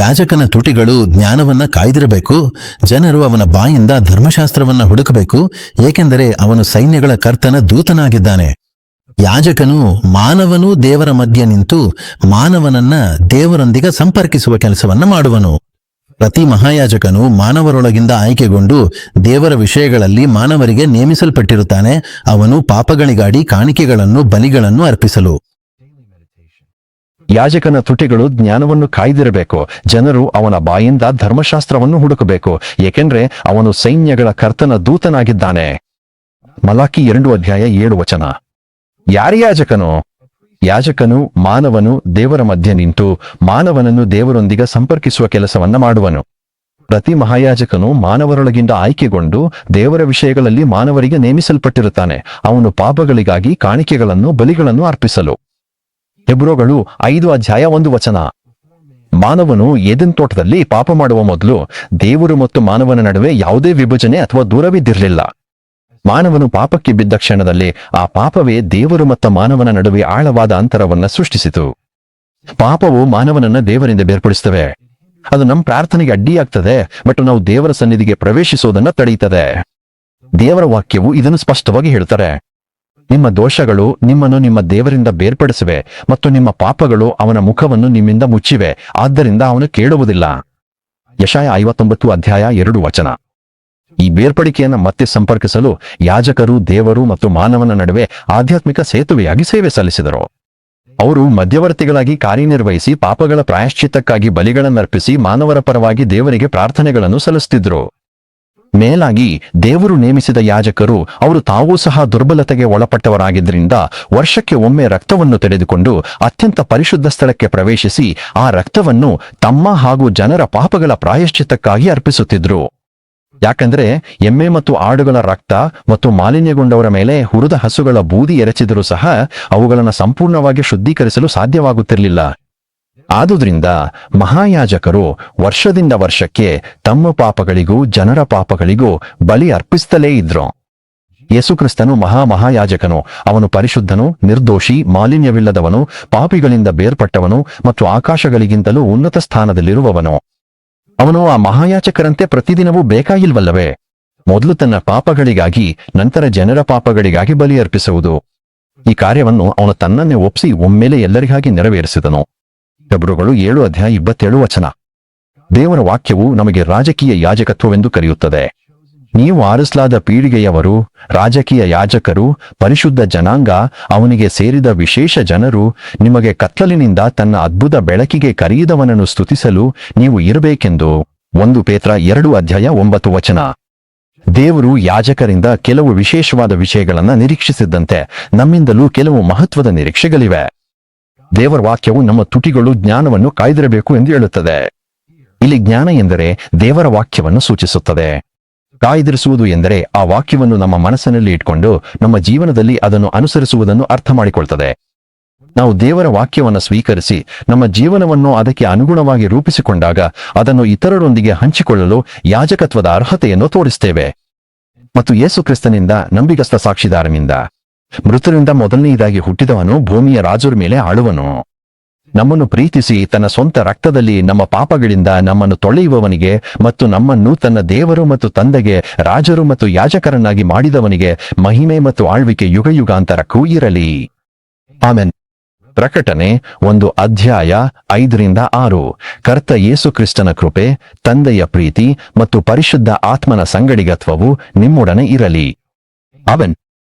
ಯಾಜಕನ ತುಟಿಗಳು ಜ್ಞಾನವನ್ನ ಕಾಯ್ದಿರಬೇಕು, ಜನರು ಅವನ ಬಾಯಿಂದ ಧರ್ಮಶಾಸ್ತ್ರವನ್ನ ಹುಡುಕಬೇಕು, ಏಕೆಂದರೆ ಅವನು ಸೈನ್ಯಗಳ ಕರ್ತನ ದೂತನಾಗಿದ್ದಾನೆ. ಯಾಜಕನು ಮಾನವನು ದೇವರ ಮಧ್ಯೆ ನಿಂತು ಮಾನವನನ್ನ ದೇವರೊಂದಿಗೆ ಸಂಪರ್ಕಿಸುವ ಕೆಲಸವನ್ನ ಮಾಡುವನು. ಪ್ರತಿ ಮಹಾಯಾಜಕನು ಮಾನವರೊಳಗಿಂದ ಆಯ್ಕೆಗೊಂಡು ದೇವರ ವಿಷಯಗಳಲ್ಲಿ ಮಾನವರಿಗೆ ನೇಮಿಸಲ್ಪಟ್ಟಿರುತ್ತಾನೆ, ಅವನು ಪಾಪಗಳಿಗಾಡಿ ಕಾಣಿಕೆಗಳನ್ನು, ಬಲಿಗಳನ್ನು ಅರ್ಪಿಸಲು. ಯಾಜಕನ ತುಟಿಗಳು ಜ್ಞಾನವನ್ನು ಕಾಯ್ದಿರಬೇಕು. ಜನರು ಅವನ ಬಾಯಿಂದ ಧರ್ಮಶಾಸ್ತ್ರವನ್ನು ಹುಡುಕಬೇಕು. ಏಕೆಂದ್ರೆ ಅವನು ಸೈನ್ಯಗಳ ಕರ್ತನ ದೂತನಾಗಿದ್ದಾನೆ. ಮಲಾಕಿ ಎರಡು ಅಧ್ಯಾಯ ಏಳು ವಚನ. ಯಾರ ಯಾಜಕನು? ಯಾಜಕನು ಮಾನವನು ದೇವರ ಮಧ್ಯೆ ನಿಂತು ಮಾನವನನ್ನು ದೇವರೊಂದಿಗೆ ಸಂಪರ್ಕಿಸುವ ಕೆಲಸವನ್ನ ಮಾಡುವನು. ಪ್ರತಿ ಮಹಾಯಾಜಕನು ಮಾನವರೊಳಗಿಂದ ಆಯ್ಕೆಗೊಂಡು ದೇವರ ವಿಷಯಗಳಲ್ಲಿ ಮಾನವರಿಗೆ ನೇಮಿಸಲ್ಪಟ್ಟಿರುತ್ತಾನೆ. ಅವನು ಪಾಪಗಳಿಗಾಗಿ ಕಾಣಿಕೆಗಳನ್ನು, ಬಲಿಗಳನ್ನು ಅರ್ಪಿಸಲು. ಹೆಬ್ರೋಗಳು ಐದು ಅಧ್ಯಾಯ ಒಂದು ವಚನ. ಮಾನವನು ಎದಿನ್ ತೋಟದಲ್ಲಿ ಪಾಪ ಮಾಡುವ ಮೊದಲು ದೇವರು ಮತ್ತು ಮಾನವನ ನಡುವೆ ಯಾವುದೇ ವಿಭಜನೆ ಅಥವಾ ದೂರವಿದ್ದಿರಲಿಲ್ಲ. ಮಾನವನು ಪಾಪಕ್ಕೆ ಬಿದ್ದ ಕ್ಷಣದಲ್ಲಿ ಆ ಪಾಪವೇ ದೇವರು ಮತ್ತು ಮಾನವನ ನಡುವೆ ಆಳವಾದ ಅಂತರವನ್ನ ಸೃಷ್ಟಿಸಿತು. ಪಾಪವು ಮಾನವನನ್ನ ದೇವರಿಂದ ಬೇರ್ಪಡಿಸುತ್ತವೆ ಅದು ನಮ್ಮ ಪ್ರಾರ್ಥನೆಗೆ ಅಡ್ಡಿಯಾಗ್ತದೆ ಮತ್ತು ನಾವು ದೇವರ ಸನ್ನಿಧಿಗೆ ಪ್ರವೇಶಿಸುವುದನ್ನು ತಡೆಯುತ್ತದೆ. ದೇವರ ವಾಕ್ಯವು ಇದನ್ನು ಸ್ಪಷ್ಟವಾಗಿ ಹೇಳ್ತಾರೆ. ನಿಮ್ಮ ದೋಷಗಳು ನಿಮ್ಮನ್ನು ನಿಮ್ಮ ದೇವರಿಂದ ಬೇರ್ಪಡಿಸಿವೆ ಮತ್ತು ನಿಮ್ಮ ಪಾಪಗಳು ಅವನ ಮುಖವನ್ನು ನಿಮ್ಮಿಂದ ಮುಚ್ಚಿವೆ. ಆದ್ದರಿಂದ ಅವನು ಕೇಳುವುದಿಲ್ಲ. ಯಶಾಯ ಐವತ್ತೊಂಬತ್ತು ಅಧ್ಯಾಯ ಎರಡು ವಚನ. ಈ ಬೇರ್ಪಡಿಕೆಯನ್ನು ಮತ್ತೆ ಸಂಪರ್ಕಿಸಲು ಯಾಜಕರು, ದೇವರು ಮತ್ತು ಮಾನವನ ನಡುವೆ ಆಧ್ಯಾತ್ಮಿಕ ಸೇತುವೆಯಾಗಿ ಸೇವೆ ಸಲ್ಲಿಸಿದರು. ಅವರು ಮಧ್ಯವರ್ತಿಗಳಾಗಿ ಕಾರ್ಯನಿರ್ವಹಿಸಿ ಪಾಪಗಳ ಪ್ರಾಯಶ್ಚಿತ್ತಕ್ಕಾಗಿ ಬಲಿಗಳನ್ನರ್ಪಿಸಿ ಮಾನವರ ಪರವಾಗಿ ದೇವರಿಗೆ ಪ್ರಾರ್ಥನೆಗಳನ್ನು ಸಲ್ಲಿಸುತ್ತಿದ್ದರು. ಮೇಲಾಗಿ ದೇವರು ನೇಮಿಸಿದ ಯಾಜಕರು ಅವರು ತಾವೂ ಸಹ ದುರ್ಬಲತೆಗೆ ಒಳಪಟ್ಟವರಾಗಿದ್ದರಿಂದ ವರ್ಷಕ್ಕೆ ಒಮ್ಮೆ ರಕ್ತವನ್ನು ತೆಗೆದುಕೊಂಡು ಅತ್ಯಂತ ಪರಿಶುದ್ಧ ಸ್ಥಳಕ್ಕೆ ಪ್ರವೇಶಿಸಿ ಆ ರಕ್ತವನ್ನು ತಮ್ಮ ಹಾಗೂ ಜನರ ಪಾಪಗಳ ಪ್ರಾಯಶ್ಚಿತ್ತಕ್ಕಾಗಿ ಅರ್ಪಿಸುತ್ತಿದ್ರು. ಯಾಕಂದ್ರೆ ಎಮ್ಮೆ ಮತ್ತು ಆಡುಗಳ ರಕ್ತ ಮತ್ತು ಮಾಲಿನ್ಯಗೊಂಡವರ ಮೇಲೆ ಹುರಿದ ಹಸುಗಳ ಬೂದಿ ಎರಚಿದರೂ ಸಹ ಅವುಗಳನ್ನು ಸಂಪೂರ್ಣವಾಗಿ ಶುದ್ಧೀಕರಿಸಲು ಸಾಧ್ಯವಾಗುತ್ತಿರಲಿಲ್ಲ. ಆದುದರಿಂದ ಮಹಾಯಾಜಕರು ವರ್ಷದಿಂದ ವರ್ಷಕ್ಕೆ ತಮ್ಮ ಪಾಪಗಳಿಗೂ ಜನರ ಪಾಪಗಳಿಗೂ ಬಲಿ ಅರ್ಪಿಸುತ್ತಲೇ ಇದ್ರು. ಯೇಸುಕ್ರಿಸ್ತನು ಮಹಾ ಮಹಾಯಾಜಕನು. ಅವನು ಪರಿಶುದ್ಧನು, ನಿರ್ದೋಷಿ, ಮಾಲಿನ್ಯವಿಲ್ಲದವನು, ಪಾಪಿಗಳಿಂದ ಬೇರ್ಪಟ್ಟವನು ಮತ್ತು ಆಕಾಶಗಳಿಗಿಂತಲೂ ಉನ್ನತ ಸ್ಥಾನದಲ್ಲಿರುವವನು. ಅವನು ಆ ಮಹಾಯಾಚಕರಂತೆ ಪ್ರತಿದಿನವೂ ಬೇಕಾಗಿಲ್ವಲ್ಲವೇ? ಮೊದಲು ತನ್ನ ಪಾಪಗಳಿಗಾಗಿ, ನಂತರ ಜನರ ಪಾಪಗಳಿಗಾಗಿ ಬಲಿ ಅರ್ಪಿಸುವುದು. ಈ ಕಾರ್ಯವನ್ನು ಅವನು ತನ್ನನ್ನೇ ಒಪ್ಪಿಸಿ ಒಮ್ಮೆಲೆ ಎಲ್ಲರಿಗಾಗಿ ನೆರವೇರಿಸಿದನು. ಹೆಬ್ರುಗಳು ಏಳು ಅಧ್ಯಾಯ ಇಪ್ಪತ್ತೇಳು ವಚನ. ದೇವರ ವಾಕ್ಯವು ನಮಗೆ ರಾಜಕೀಯ ಯಾಜಕತ್ವವೆಂದು ಕರೆಯುತ್ತದೆ. ನೀವು ಆರಿಸಲಾದ ಪೀಳಿಗೆಯವರು, ರಾಜಕೀಯ ಯಾಜಕರು, ಪರಿಶುದ್ಧ ಜನಾಂಗ, ಅವನಿಗೆ ಸೇರಿದ ವಿಶೇಷ ಜನರು, ನಿಮಗೆ ಕತ್ತಲಿನಿಂದ ತನ್ನ ಅದ್ಭುತ ಬೆಳಕಿಗೆ ಕರೆಯಿದವನನ್ನು ಸ್ತುತಿಸಲು ನೀವು ಇರಬೇಕೆಂದು. ಒಂದು ಪೇತ್ರ ಎರಡು ಅಧ್ಯಾಯ ಒಂಬತ್ತು ವಚನ. ದೇವರು ಯಾಜಕರಿಂದ ಕೆಲವು ವಿಶೇಷವಾದ ವಿಷಯಗಳನ್ನು ನಿರೀಕ್ಷಿಸಿದ್ದಂತೆ ನಮ್ಮಿಂದಲೂ ಕೆಲವು ಮಹತ್ವದ ನಿರೀಕ್ಷೆಗಳಿವೆ. ದೇವರ ವಾಕ್ಯವು ನಮ್ಮ ತುಟಿಗಳು ಜ್ಞಾನವನ್ನು ಕಾಯ್ದಿರಬೇಕು ಎಂದು ಹೇಳುತ್ತದೆ. ಇಲ್ಲಿ ಜ್ಞಾನ ಎಂದರೆ ದೇವರ ವಾಕ್ಯವನ್ನು ಸೂಚಿಸುತ್ತದೆ. ಕಾಯ್ದಿರಿಸುವುದು ಎಂದರೆ ಆ ವಾಕ್ಯವನ್ನು ನಮ್ಮ ಮನಸ್ಸಿನಲ್ಲಿ ಇಟ್ಕೊಂಡು ನಮ್ಮ ಜೀವನದಲ್ಲಿ ಅದನ್ನು ಅನುಸರಿಸುವುದನ್ನು ಅರ್ಥ ಮಾಡಿಕೊಳ್ತದೆ. ನಾವು ದೇವರ ವಾಕ್ಯವನ್ನು ಸ್ವೀಕರಿಸಿ ನಮ್ಮ ಜೀವನವನ್ನು ಅದಕ್ಕೆ ಅನುಗುಣವಾಗಿ ರೂಪಿಸಿಕೊಂಡಾಗ ಅದನ್ನು ಇತರರೊಂದಿಗೆ ಹಂಚಿಕೊಳ್ಳಲು ಯಾಜಕತ್ವದ ಅರ್ಹತೆಯನ್ನು ತೋರಿಸ್ತೇವೆ. ಮತ್ತು ಯೇಸು ಕ್ರಿಸ್ತನಿಂದ ನಂಬಿಗಸ್ತ ಸಾಕ್ಷಿದಾರನಿಂದ. ಮೃತರಿಂದ ಮೊದಲನೆಯದಾಗಿ ಹುಟ್ಟಿದವನು ಭೂಮಿಯ ರಾಜರ ಮೇಲೆ ಆಳುವನು. ನಮ್ಮನ್ನು ಪ್ರೀತಿಸಿ ತನ್ನ ಸ್ವಂತ ರಕ್ತದಲ್ಲಿ ನಮ್ಮ ಪಾಪಗಳಿಂದ ನಮ್ಮನ್ನು ತೊಳೆಯುವವನಿಗೆ ಮತ್ತು ನಮ್ಮನ್ನು ತನ್ನ ದೇವರು ಮತ್ತು ತಂದೆಗೆ, ರಾಜರು ಮತ್ತು ಯಾಜಕರನ್ನಾಗಿ ಮಾಡಿದವನಿಗೆ ಮಹಿಮೆ ಮತ್ತು ಆಳ್ವಿಕೆ ಯುಗಯುಗಾಂತರಕ್ಕೂ ಇರಲಿ. ಆಮೆನ್. ಪ್ರಕಟಣೆ ಒಂದು ಅಧ್ಯಾಯ ಐದರಿಂದ ಆರು. ಕರ್ತ ಯೇಸು ಕ್ರಿಸ್ತನ ಕೃಪೆ, ತಂದೆಯ ಪ್ರೀತಿ ಮತ್ತು ಪರಿಶುದ್ಧ ಆತ್ಮನ ಸಂಗಡಿಗತ್ವವು ನಿಮ್ಮೊಡನೆ ಇರಲಿ. ಅವನ್